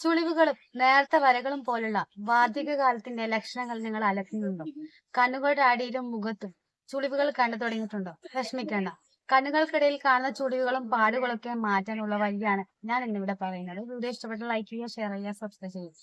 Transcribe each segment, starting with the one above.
ചുളിവുകളും നേർത്ത വരകളും പോലുള്ള വാർദ്ധക്യകാലത്തിന്റെ ലക്ഷണങ്ങൾ നിങ്ങൾ അലക്കുന്നുണ്ടോ കണ്ണുകളുടെ അടിയിലും മുഖത്തും ചുളിവുകൾ കണ്ടു തുടങ്ങിയിട്ടുണ്ടോ? വിഷമിക്കേണ്ട. കണ്ണുകൾക്കിടയിൽ കാണുന്ന ചുളിവുകളും പാടുകളൊക്കെ മാറ്റാനുള്ള വഴിയാണ് ഞാൻ ഇന്നിവിടെ പറയുന്നത്. വീഡിയോ ഇഷ്ടപ്പെട്ട ലൈക്ക് ചെയ്യുക ഷെയർ ചെയ്യുക സബ്സ്ക്രൈബ് ചെയ്യുക.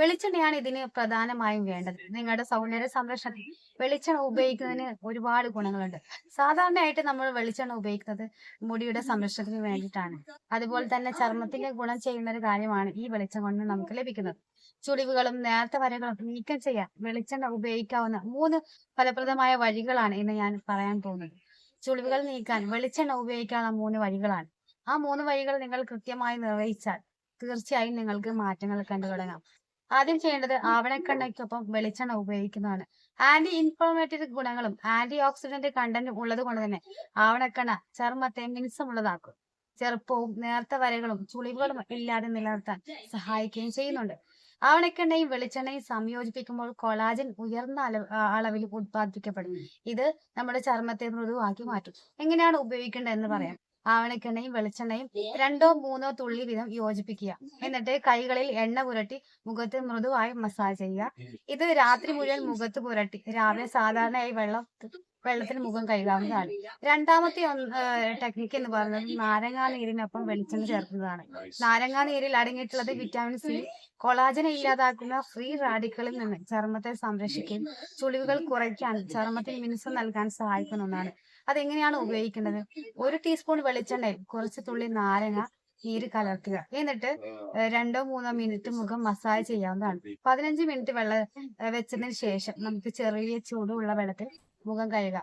വെളിച്ചെണ്ണയാണ് ഇതിന് പ്രധാനമായും വേണ്ടത്. നിങ്ങളുടെ സൗന്ദര്യ സംരക്ഷണത്തിൽ വെളിച്ചെണ്ണ ഉപയോഗിക്കുന്നതിന് ഒരുപാട് ഗുണങ്ങളുണ്ട്. സാധാരണയായിട്ട് നമ്മൾ വെളിച്ചെണ്ണ ഉപയോഗിക്കുന്നത് മുടിയുടെ സംരക്ഷണത്തിന് വേണ്ടിയിട്ടാണ്. അതുപോലെ തന്നെ ചർമ്മത്തിന്റെ ഗുണം ചെയ്യുന്ന ഒരു കാര്യമാണ് ഈ വെളിച്ചം കൊണ്ട് നമുക്ക് ലഭിക്കുന്നത്. ചുളിവുകളും നേരത്തെ വരകളും നീക്കം ചെയ്യാൻ വെളിച്ചെണ്ണ ഉപയോഗിക്കാവുന്ന മൂന്ന് ഫലപ്രദമായ വഴികളാണ് ഇന്ന് ഞാൻ പറയാൻ പോകുന്നത്. ചുളിവുകൾ നീക്കാൻ വെളിച്ചെണ്ണ ഉപയോഗിക്കാനുള്ള മൂന്ന് വഴികളാണ്. ആ മൂന്ന് വഴികൾ നിങ്ങൾ കൃത്യമായി നിർവഹിച്ചാൽ തീർച്ചയായും നിങ്ങൾക്ക് മാറ്റങ്ങൾ കണ്ടു തുടങ്ങാം. ആദ്യം ചെയ്യേണ്ടത് ആവണക്കെണ്ണയ്ക്കൊപ്പം വെളിച്ചെണ്ണ ഉപയോഗിക്കുന്നതാണ്. ആന്റി ഇൻഫ്ലമേറ്ററി ഗുണങ്ങളും ആന്റി ഓക്സിഡന്റ് കണ്ടന്റും ഉള്ളത് കൊണ്ട് തന്നെ ആവണക്കെണ്ണ ചർമ്മത്തെ മിനുസമുള്ളതാക്കും ചെറുപ്പവും നേർത്ത വരകളും ചുളിവുകളും ഇല്ലാതെ നിലനിർത്താൻ സഹായിക്കുകയും ചെയ്യുന്നുണ്ട്. ആവണക്കെണ്ണയും വെളിച്ചെണ്ണയും സംയോജിപ്പിക്കുമ്പോൾ കൊളാജൻ ഉയർന്ന അളവ് അളവിൽ ഉത്പാദിപ്പിക്കപ്പെടും. ഇത് നമ്മുടെ ചർമ്മത്തെ മൃദുവാക്കി മാറ്റും. എങ്ങനെയാണ് ഉപയോഗിക്കേണ്ടത് എന്ന് പറയാം. ആവണക്കെണ്ണയും വെളിച്ചെണ്ണയും രണ്ടോ മൂന്നോ തുള്ളി വീതം യോജിപ്പിക്കുക. എന്നിട്ട് കൈകളിൽ എണ്ണ പുരട്ടി മുഖത്ത് മൃദുവായി മസാജ് ചെയ്യുക. ഇത് രാത്രി മുഴുവൻ മുഖത്ത് പുരട്ടി. രാവിലെ സാധാരണയായി വെള്ളം വെള്ളത്തിൽ മുഖം കഴുകാവുന്നതാണ് രണ്ടാമത്തെ ടെക്നിക്ക് എന്ന് പറയുന്നത് നാരങ്ങാ നീരിനൊപ്പം വെളിച്ചെണ്ണ ചേർക്കുന്നതാണ്. നാരങ്ങാ നീരിൽ അടങ്ങിയിട്ടുള്ളത് വിറ്റാമിൻ സി കൊളാജനെ ഇല്ലാതാക്കുന്ന ഫ്രീ റാഡിക്കളിൽ നിന്ന് ചർമ്മത്തെ സംരക്ഷിക്കുകയും ചുളിവുകൾ കുറയ്ക്കാൻ ചർമ്മത്തിന് മിനുസം നൽകാൻ സഹായിക്കുന്ന ഒന്നാണ്. അതെങ്ങനെയാണ് ഉപയോഗിക്കേണ്ടത്? ഒരു ടീസ്പൂൺ വെളിച്ചെണ്ണയിൽ കുറച്ച് തുള്ളി നാരങ്ങ നീര് കലർത്തുക. എന്നിട്ട് രണ്ടോ മൂന്നോ മിനിറ്റ് മുഖം മസാജ് ചെയ്യാവുന്നതാണ്. പതിനഞ്ച് മിനിറ്റ് വെള്ളം വെച്ചതിന് ശേഷം നമുക്ക് ചെറിയ ചൂടുള്ള വെള്ളത്തിൽ മുഖം കഴുകുക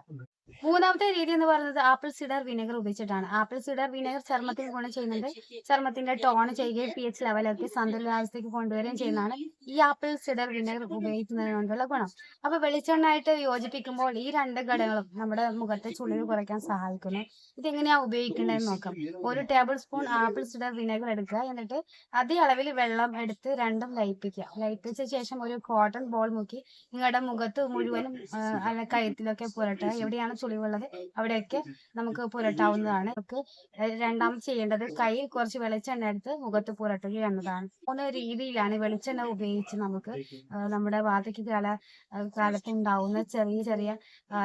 മൂന്നാമത്തെ രീതി എന്ന് പറയുന്നത് ആപ്പിൾ സിഡർ വിനെഗർ ഉപയോഗിച്ചിട്ടാണ്. ആപ്പിൾ സിഡർ വിനെഗർ ചർമ്മത്തിന് ഗുണം ചെയ്യുന്നുണ്ട്. ചർമ്മത്തിന്റെ ടോൺ ചെയ്യുകയും പി എച്ച് ലെവലൊക്കെ സന്തുലിതാവസ്ഥയ്ക്ക് കൊണ്ടുവരികയും ചെയ്യുന്നതാണ് ഈ ആപ്പിൾ സിഡർ വിനെഗർ ഉപയോഗിക്കുന്നതിനുള്ള ഗുണം. അപ്പൊ വെളിച്ചെണ്ണയായിട്ട് യോജിപ്പിക്കുമ്പോൾ ഈ രണ്ട് ഘടകങ്ങളും നമ്മുടെ മുഖത്തെ ചുളിവ് കുറയ്ക്കാൻ സഹായിക്കുന്നു. ഇതെങ്ങനെയാ ഉപയോഗിക്കേണ്ടതെന്ന് നോക്കാം. ഒരു tablespoon apple cider vinegar എടുക്കുക. എന്നിട്ട് അതേ അളവിൽ വെള്ളം എടുത്ത് രണ്ടും ലയിപ്പിക്കുക. ലയിപ്പിച്ച ശേഷം ഒരു കോട്ടൺ ബോൾ മുക്കി നിങ്ങളുടെ മുഖത്ത് മുഴുവനും കഴുത്തിലൊക്കെ പുരട്ടുക. എവിടെയാണ് ചുളിവുള്ളത് അവിടെയൊക്കെ നമുക്ക് പുരട്ടാവുന്നതാണ്. നമുക്ക് രണ്ടാമത് ചെയ്യേണ്ടത് കൈ കുറച്ച് വെളിച്ചെണ്ണ എടുത്ത് മുഖത്ത് പുരട്ടുക എന്നതാണ്. മൂന്ന് രീതിയിലാണ് വെളിച്ചെണ്ണ ഉപയോഗിച്ച് നമുക്ക് നമ്മുടെ വാർദ്ധക്യകാല കാല കാലത്ത് ഉണ്ടാവുന്ന ചെറിയ ചെറിയ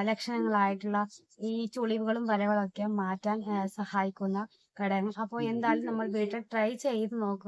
ലക്ഷണങ്ങളായിട്ടുള്ള ഈ ചുളിവുകളും വരകളൊക്കെ മാറ്റാൻ സഹായിക്കുന്ന ഘടകം. അപ്പോൾ എന്തായാലും നമ്മൾ വീട്ടിൽ ട്രൈ ചെയ്ത് നോക്കുക